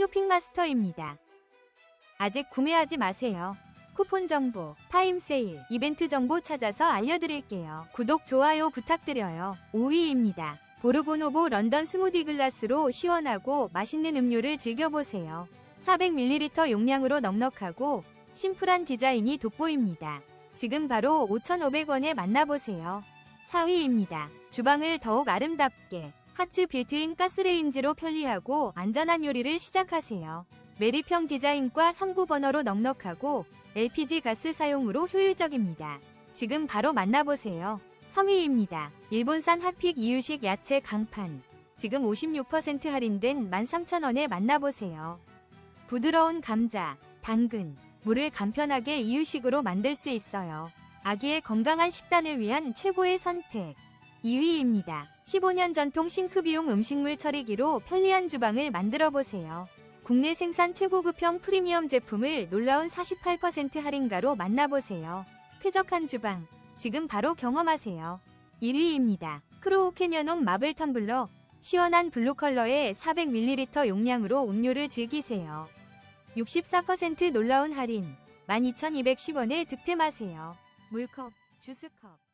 쇼핑마스터입니다. 아직 구매하지 마세요. 쿠폰 정보, 타임 세일, 이벤트 정보 찾아서 알려드릴게요. 구독, 좋아요 부탁드려요. 5위입니다. 보르고노보 런던 스무디 글라스로 시원하고 맛있는 음료를 즐겨보세요. 400ml 용량으로 넉넉하고 심플한 디자인이 돋보입니다. 지금 바로 5,500원에 만나보세요. 4위입니다. 주방을 더욱 아름답게 하츠 빌트인 가스레인지로 편리하고 안전한 요리를 시작하세요. 메리평 디자인과 39버너로 넉넉하고 LPG 가스 사용으로 효율적입니다. 지금 바로 만나보세요. 3위입니다. 일본산 핫픽 이유식 야채 강판. 지금 56% 할인된 13,000원에 만나보세요. 부드러운 감자, 당근, 물을 간편하게 이유식으로 만들 수 있어요. 아기의 건강한 식단을 위한 최고의 선택. 2위입니다. 15년 전통 싱크비용 음식물 처리기로 편리한 주방을 만들어 보세요. 국내 생산 최고급형 프리미엄 제품을 놀라운 48% 할인가로 만나보세요. 쾌적한 주방, 지금 바로 경험하세요. 1위입니다. 크로우 캐년홈 마블 텀블러, 시원한 블루 컬러의 400ml 용량으로 음료를 즐기세요. 64% 놀라운 할인, 12,210원에 득템하세요. 물컵, 주스컵.